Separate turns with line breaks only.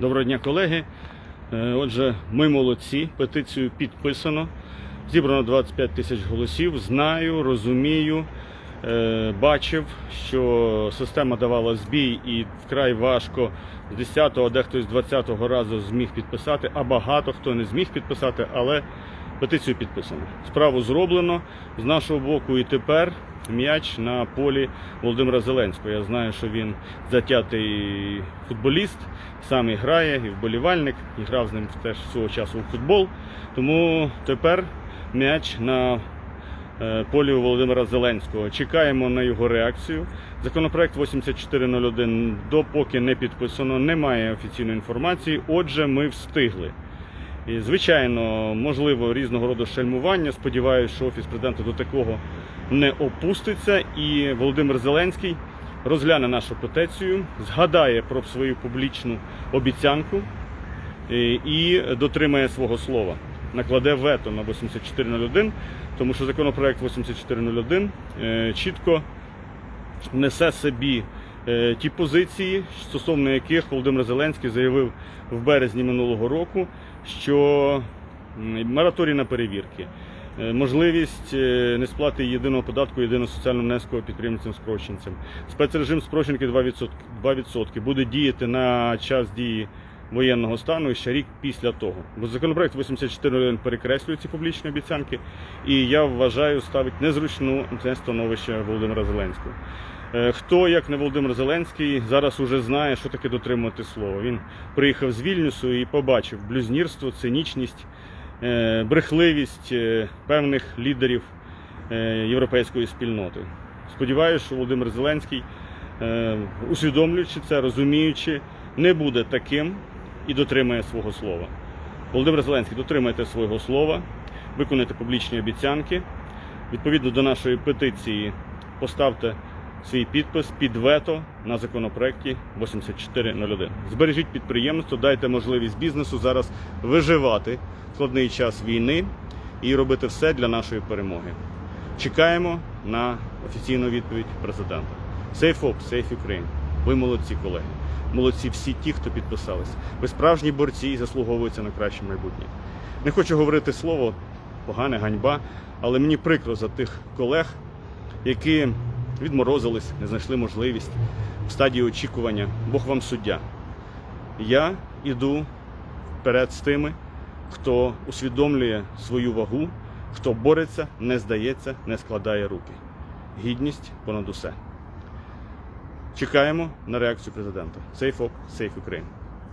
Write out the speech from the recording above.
Доброго дня, колеги. Е, Отже, ми молодці. Петицію підписано. Зібрано 25 тисяч голосів. Знаю, розумію, е, бачив, що система давала збій і вкрай важко з 10-го, а дехто з 20-го разу зміг підписати, а багато хто не зміг підписати, але петицію підписано. Справу зроблено з нашого боку і тепер м'яч на полі Володимира Зеленського. Я знаю, що він затятий футболіст, сам і грає, і вболівальник, і грав з ним теж свого часу у футбол. Тому тепер м'яч на е, полі Володимира Зеленського. Чекаємо на його реакцію. Законопроект 8401 допоки не підписано, немає офіційної інформації. Отже, ми встигли. І, звичайно, можливо, різного роду шельмування. Сподіваюся, що офіс президента до такого не опуститься. І Володимир Зеленський розгляне нашу петицію, згадає про свою публічну обіцянку е, і дотримає свого слова. Накладе вето на 8401, тому що законопроект 8401 е, чітко несе собі ті позиції, стосовно яких Володимир Зеленський заявив в березні минулого року, що мораторій на перевірки, е, можливість е, несплати єдиного податку, єдиного соціального внеску підприємцям спрощенцям, спецрежим спрощенки 2%, 2% буде діяти на час дії воєнного стану і ще рік після того. Бо законопроект 84.1 перекреслює ці публічні обіцянки, і я вважаю ставить незручну це становище Володимира Зеленського. Е, Хто, як не Володимир Зеленський, зараз уже знає, що таке дотримувати слова. Він приїхав з Вільнюсу і побачив блюзнірство, цинічність, е, брехливість е, певних лідерів європейської спільноти. Сподіваюся, що Володимир Зеленський, усвідомлюючи це, розуміючи, не буде таким і дотримає свого слова. Володимир Зеленський, дотримайте свого слова, виконайте публічні обіцянки. Відповідно до нашої петиції поставте свій підпис під вето на законопроекті 8401. Збережіть підприємство, дайте можливість бізнесу зараз виживати в складний час війни і робити все для нашої перемоги. Чекаємо на офіційну відповідь президента. Safe Hope, Safe Ukraine. Ви молодці, колеги. Молодці всі ті, хто підписались. Ви справжні борці і заслуговуються на краще майбутнє. Не хочу говорити слово погане, ганьба, але мені прикро за тих колег, які відморозились, не знайшли можливість в стадії очікування. Бог вам суддя. Я іду вперед з тими, хто усвідомлює свою вагу, хто бореться, не здається, не складає руки. Гідність понад усе. Чекаємо на реакцію президента. Safe Up, Safe Ukraine.